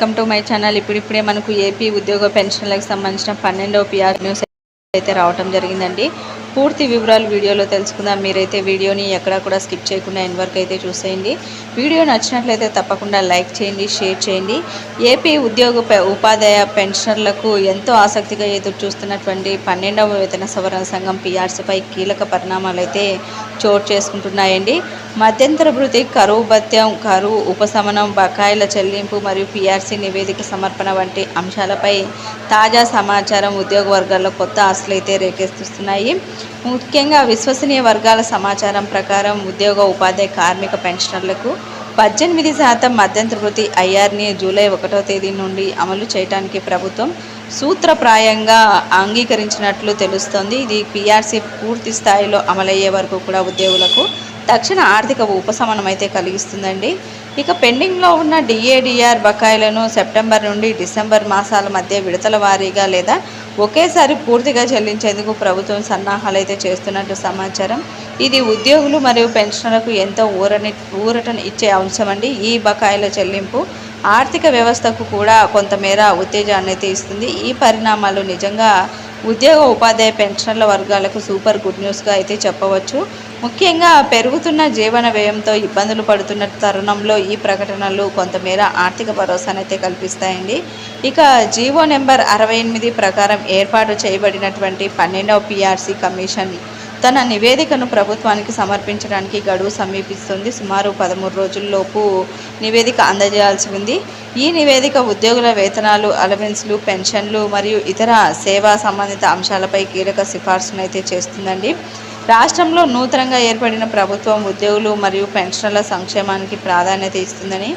Welcome to my channel. ఇప్పుడిప్పుడే మనకు AP ఉద్యోగ పెన్షన్లకు సంబంధించిన పన్నెండవ పిఆర్ న్యూస్ అయితే రావటం జరిగిందండి. పూర్తి వివరాలు వీడియోలో తెలుసుకుందాం. మీరైతే వీడియోని ఎక్కడా కూడా స్కిప్ చేయకుండా ఎన్ని వరకు అయితే చూసేయండి. వీడియో నచ్చినట్లయితే తప్పకుండా లైక్ చేయండి షేర్ చేయండి. ఏపీ ఉద్యోగ ఉపాధ్యాయ పెన్షనర్లకు ఎంతో ఆసక్తిగా ఎదురు చూస్తున్నటువంటి పన్నెండవ వేతన సవరణ సంఘం పీఆర్సీపై కీలక పరిణామాలు అయితే చోటు చేసుకుంటున్నాయండి. మధ్యంతర భృతి కరువు భత్యం కరువు ఉపశమనం బకాయిల చెల్లింపు మరియు పీఆర్సీ నివేదిక సమర్పణ వంటి అంశాలపై తాజా సమాచారం ఉద్యోగ వర్గాల్లో కొత్త ఆశలు అయితే రేకెత్తిస్తున్నాయి. ముఖ్యంగా విశ్వసనీయ వర్గాల సమాచారం ప్రకారం ఉద్యోగ ఉపాధ్యాయ కార్మిక పెన్షనర్లకు పద్దెనిమిది శాతం మధ్యంతర వృత్తి ఐఆర్ని జూలై ఒకటో తేదీ నుండి అమలు చేయడానికి ప్రభుత్వం సూత్రప్రాయంగా అంగీకరించినట్లు తెలుస్తోంది. ఇది పీఆర్సీ పూర్తి స్థాయిలో అమలయ్యే వరకు కూడా ఉద్యోగులకు తక్షణ ఆర్థిక ఉపశమనం అయితే కలిగిస్తుందండి. ఇక పెండింగ్లో ఉన్న డిఏడిఆర్ బకాయిలను సెప్టెంబర్ నుండి డిసెంబర్ మాసాల మధ్య విడతల వారీగా లేదా ఒకేసారి పూర్తిగా చెల్లించేందుకు ప్రభుత్వం సన్నాహాలు అయితే చేస్తున్నట్టు సమాచారం. ఇది ఉద్యోగులు మరియు పెన్షనర్లకు ఎంతో ఊరని ఊరటను ఇచ్చే అంశమండి. ఈ బకాయిల చెల్లింపు ఆర్థిక వ్యవస్థకు కూడా కొంతమేర ఉత్తేజాన్ని అయితే ఇస్తుంది. ఈ పరిణామాలు నిజంగా ఉద్యోగ ఉపాధ్యాయ పెన్షన్ల వర్గాలకు సూపర్ గుడ్ న్యూస్గా అయితే చెప్పవచ్చు. ముఖ్యంగా పెరుగుతున్న జీవన వ్యయంతో ఇబ్బందులు పడుతున్న తరుణంలో ఈ ప్రకటనలు కొంతమేర ఆర్థిక భరోసానైతే కల్పిస్తాయండి. ఇక జీవో నెంబర్ అరవై ఎనిమిది ప్రకారం ఏర్పాటు చేయబడినటువంటి పన్నెండవ పిఆర్సీ కమిషన్ తన నివేదికను ప్రభుత్వానికి సమర్పించడానికి గడువు సమీపిస్తుంది. సుమారు పదమూడు రోజుల్లోపు నివేదిక అందజేయాల్సి ఉంది. ఈ నివేదిక ఉద్యోగుల వేతనాలు అలవెన్స్లు పెన్షన్లు మరియు ఇతర సేవా సంబంధిత అంశాలపై కీలక సిఫార్సును అయితే చేస్తుందండి. రాష్ట్రంలో నూతనంగా ఏర్పడిన ప్రభుత్వం ఉద్యోగులు మరియు పెన్షనర్ల సంక్షేమానికి ప్రాధాన్యత ఇస్తుందని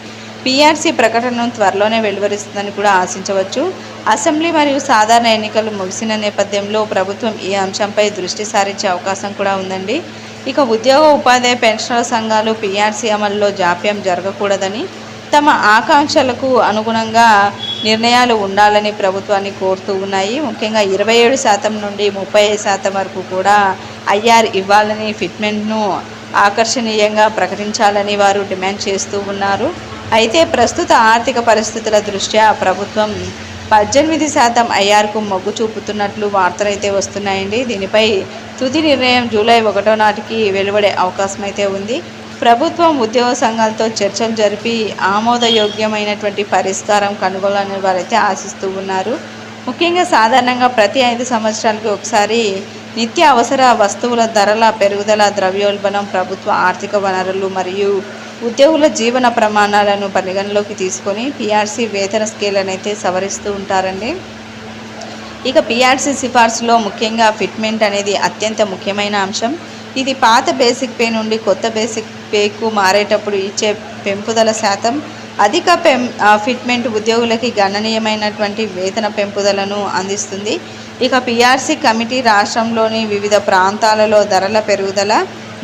పీఆర్సీ ప్రకటనను త్వరలోనే వెలువరిస్తుందని కూడా ఆశించవచ్చు. అసెంబ్లీ మరియు సాధారణ ఎన్నికలు ముగిసిన నేపథ్యంలో ప్రభుత్వం ఈ అంశంపై దృష్టి సారించే అవకాశం కూడా ఉందండి. ఇక ఉద్యోగ ఉపాధ్యాయ పెన్షనర్ సంఘాలు పీఆర్సీ అమలులో జాప్యం జరగకూడదని తమ ఆకాంక్షలకు అనుగుణంగా నిర్ణయాలు ఉండాలని ప్రభుత్వాన్ని కోరుతూ ఉన్నాయి. ముఖ్యంగా ఇరవై ఏడు శాతం నుండి ముప్పై ఐదు శాతం వరకు కూడా ఐఆర్ ఇవ్వాలని ఫిట్మెంట్ను ఆకర్షణీయంగా ప్రకటించాలని వారు డిమాండ్ చేస్తూ ఉన్నారు. అయితే ప్రస్తుత ఆర్థిక పరిస్థితుల దృష్ట్యా ప్రభుత్వం పద్దెనిమిది శాతం ఐఆర్కు మొగ్గు చూపుతున్నట్లు వార్తలైతే వస్తున్నాయండి. దీనిపై తుది నిర్ణయం జూలై ఒకటో నాటికి వెలువడే అవకాశం అయితే ఉంది. ప్రభుత్వం ఉద్యోగ సంఘాలతో చర్చలు జరిపి ఆమోదయోగ్యమైనటువంటి పరిష్కారం కనుగొనాలని వారైతే ఆశిస్తూ ఉన్నారు. ముఖ్యంగా సాధారణంగా ప్రతి ఐదు సంవత్సరాలకి ఒకసారి నిత్య అవసర వస్తువుల ధరల పెరుగుదల ద్రవ్యోల్బణం ప్రభుత్వ ఆర్థిక వనరులు మరియు ఉద్యోగుల జీవన ప్రమాణాలను పరిగణలోకి తీసుకొని పిఆర్సీ వేతన స్కేలను అయితే సవరిస్తూ ఉంటారండి. ఇక పిఆర్సీ సిఫార్సులో ముఖ్యంగా ఫిట్మెంట్ అనేది అత్యంత ముఖ్యమైన అంశం. ఇది పాత బేసిక్ పే నుండి కొత్త బేసిక్ పేకు మారేటప్పుడు ఇచ్చే పెంపుదల శాతం. అధిక పెం ఆ, ఫిట్మెంట్ ఉద్యోగులకి గణనీయమైనటువంటి వేతన పెంపుదలను అందిస్తుంది. ఇక పీఆర్సీ కమిటీ రాష్ట్రంలోని వివిధ ప్రాంతాలలో ధరల పెరుగుదల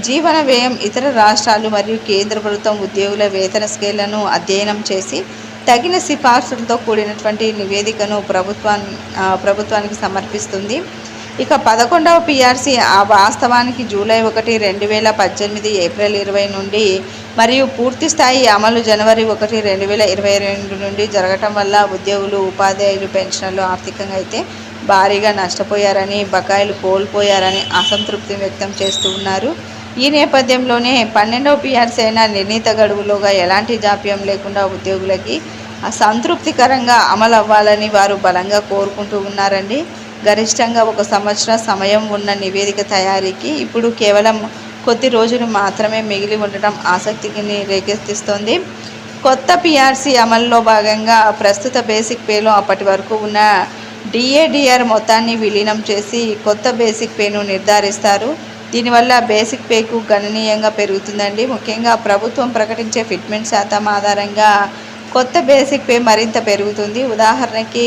జీవన వ్యయం ఇతర రాష్ట్రాలు మరియు కేంద్ర ప్రభుత్వం ఉద్యోగుల వేతన స్కేళ్ళను అధ్యయనం చేసి తగిన సిఫార్సులతో కూడినటువంటి నివేదికను ప్రభుత్వాన్ ప్రభుత్వానికి సమర్పిస్తుంది. ఇక పదకొండవ పిఆర్సీ ఆ వాస్తవానికి జూలై ఒకటి రెండు వేల పద్దెనిమిది ఏప్రిల్ ఇరవై నుండి మరియు పూర్తి స్థాయి అమలు జనవరి ఒకటి రెండు వేల ఇరవై రెండు నుండి జరగటం వల్ల ఉద్యోగులు ఉపాధ్యాయులు పెన్షన్లు ఆర్థికంగా అయితే భారీగా నష్టపోయారని బకాయిలు కోల్పోయారని అసంతృప్తి వ్యక్తం చేస్తూ ఉన్నారు. ఈ నేపథ్యంలోనే పన్నెండవ పిఆర్సీ అయిన నిర్ణీత గడువులోగా ఎలాంటి జాప్యం లేకుండా ఉద్యోగులకి సంతృప్తికరంగా అమలు అవ్వాలని వారు బలంగా కోరుకుంటూ ఉన్నారండి. గరిష్టంగా ఒక సంవత్సర సమయం ఉన్న నివేదిక తయారీకి ఇప్పుడు కేవలం కొద్ది రోజులు మాత్రమే మిగిలి ఉండటం ఆసక్తికి రేకెత్తిస్తోంది. కొత్త పిఆర్సీ అమల్లో భాగంగా ప్రస్తుత బేసిక్ పేలో అప్పటి వరకు ఉన్న డిఏడిఆర్ మొత్తాన్ని విలీనం చేసి కొత్త బేసిక్ పేను నిర్ధారిస్తారు. దీనివల్ల బేసిక్ పేకు గణనీయంగా పెరుగుతుందండి. ముఖ్యంగా ప్రభుత్వం ప్రకటించే ఫిట్మెంట్ శాతం ఆధారంగా కొత్త బేసిక్ పే మరింత పెరుగుతుంది. ఉదాహరణకి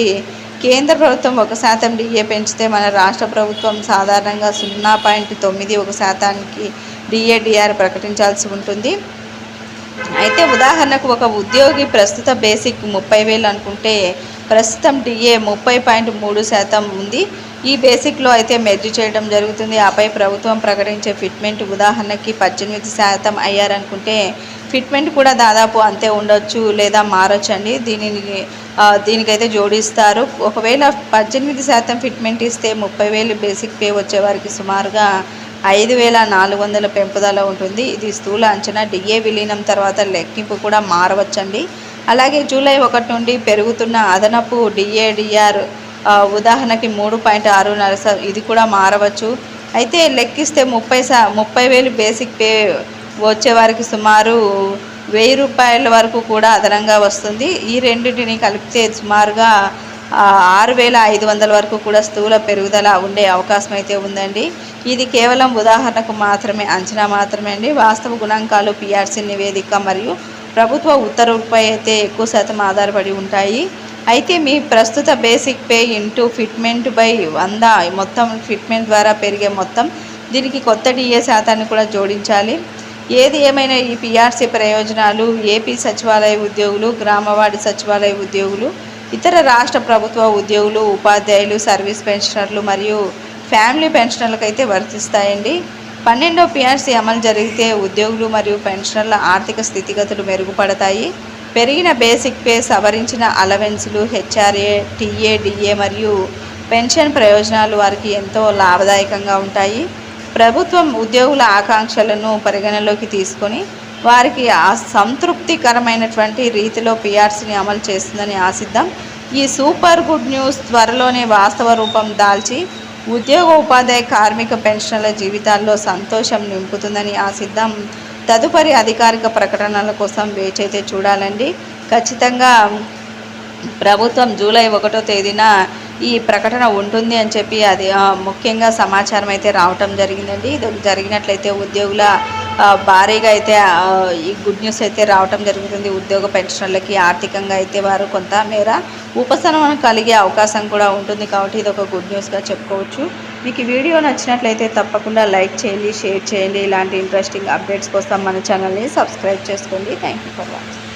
కేంద్ర ప్రభుత్వం ఒక శాతం డిఏ పెంచితే మన రాష్ట్ర ప్రభుత్వం సాధారణంగా సున్నా పాయింట్ తొమ్మిది ఒక శాతానికి డిఏడిఆర్ ప్రకటించాల్సి ఉంటుంది. అయితే ఉదాహరణకు ఒక ఉద్యోగి ప్రస్తుత బేసిక్ ముప్పై వేలు అనుకుంటే ప్రస్తుతం డిఏ ముప్పై పాయింట్ మూడు శాతం ఉంది. ఈ బేసిక్లో అయితే మెర్జ్ చేయడం జరుగుతుంది. ఆపై ప్రభుత్వం ప్రకటించే ఫిట్మెంట్ ఉదాహరణకి పద్దెనిమిది శాతం అయ్యారనుకుంటే ఫిట్మెంట్ కూడా దాదాపు అంతే ఉండొచ్చు లేదా మారొచ్చండి. దీనిని దీనికైతే జోడిస్తారు. ఒకవేళ పద్దెనిమిది శాతం ఫిట్మెంట్ ఇస్తే ముప్పై వేలు బేసిక్ పే వచ్చేవారికి సుమారుగా ఐదు వేల నాలుగు వందల పెంపుదల ఉంటుంది. ఇది స్థూల అంచనా. డిఏ విలీనం తర్వాత లెక్కింపు కూడా మారవచ్చండి. అలాగే జూలై ఒకటి నుండి పెరుగుతున్న అదనపు డిఏడిఆర్ ఉదాహరణకి మూడు పాయింట్ ఆరు నరస ఇది కూడా మారవచ్చు. అయితే లెక్కిస్తే ముప్పై సా ముప్పై వేలు బేసిక్ పే వచ్చేవారికి సుమారు వెయ్యి రూపాయల వరకు కూడా అదనంగా వస్తుంది. ఈ రెండింటిని కలిపితే సుమారుగా ఆరు వేల ఐదు వందల వరకు కూడా స్థూల పెరుగుదల ఉండే అవకాశం అయితే ఉందండి. ఇది కేవలం ఉదాహరణకు మాత్రమే అంచనా మాత్రమే అండి. వాస్తవ గుణాంకాలు పిఆర్సీ నివేదిక మరియు ప్రభుత్వ ఉత్తర్వులపై అయితే ఎక్కువ శాతం ఆధారపడి ఉంటాయి. అయితే మీ ప్రస్తుత basic pay into fitment by వంద మొత్తం ఫిట్మెంట్ ద్వారా పెరిగే మొత్తం దీనికి కొత్త డిఏ శాతాన్ని కూడా జోడించాలి. ఏది ఏమైనా ఈ పిఆర్సీ ప్రయోజనాలు ఏపీ సచివాలయ ఉద్యోగులు గ్రామవాడి సచివాలయ ఉద్యోగులు ఇతర రాష్ట్ర ప్రభుత్వ ఉద్యోగులు ఉపాధ్యాయులు సర్వీస్ పెన్షనర్లు మరియు ఫ్యామిలీ పెన్షనర్లకు అయితే వర్తిస్తాయండి. పన్నెండో పిఆర్సీ అమలు జరిగితే ఉద్యోగులు మరియు పెన్షనర్ల ఆర్థిక స్థితిగతులు మెరుగుపడతాయి. పెరిగిన బేసిక్ పే సవరించిన అలవెన్సులు హెచ్ఆర్ఏ టీఏ డిఏ మరియు పెన్షన్ ప్రయోజనాలు వారికి ఎంతో లాభదాయకంగా ఉంటాయి. ప్రభుత్వం ఉద్యోగుల ఆకాంక్షలను పరిగణలోకి తీసుకొని వారికి ఆ సంతృప్తికరమైనటువంటి రీతిలో పిఆర్సీని అమలు చేస్తుందని ఆశిద్దాం. ఈ సూపర్ గుడ్ న్యూస్ త్వరలోనే వాస్తవ రూపం దాల్చి ఉద్యోగ ఉపాధ్యాయ కార్మిక పెన్షన్ల జీవితాల్లో సంతోషం నింపుతుందని ఆశిద్దాం. తదుపరి అధికారిక ప్రకటనల కోసం వేచైతే చూడాలండి. ఖచ్చితంగా ప్రభుత్వం జూలై ఒకటో తేదీన ఈ ప్రకటన ఉంటుంది అని చెప్పి అది ముఖ్యంగా సమాచారం అయితే రావటం జరిగిందండి. ఇది జరిగినట్లయితే ఉద్యోగుల భారీగా అయితే ఈ గుడ్ న్యూస్ అయితే రావటం జరుగుతుంది. ఉద్యోగ పెన్షన్లకి ఆర్థికంగా అయితే వారు కొంత మేర ఉపశమనం కలిగే అవకాశం కూడా ఉంటుంది కాబట్టి ఇది ఒక గుడ్ న్యూస్గా చెప్పుకోవచ్చు. మీకు ఈ వీడియో నచ్చినట్లయితే తప్పకుండా లైక్ చేయండి షేర్ చేయండి. ఇలాంటి ఇంట్రెస్టింగ్ అప్డేట్స్ కోసం మన ఛానల్ని సబ్స్క్రైబ్ చేసుకోండి. Thank you for watching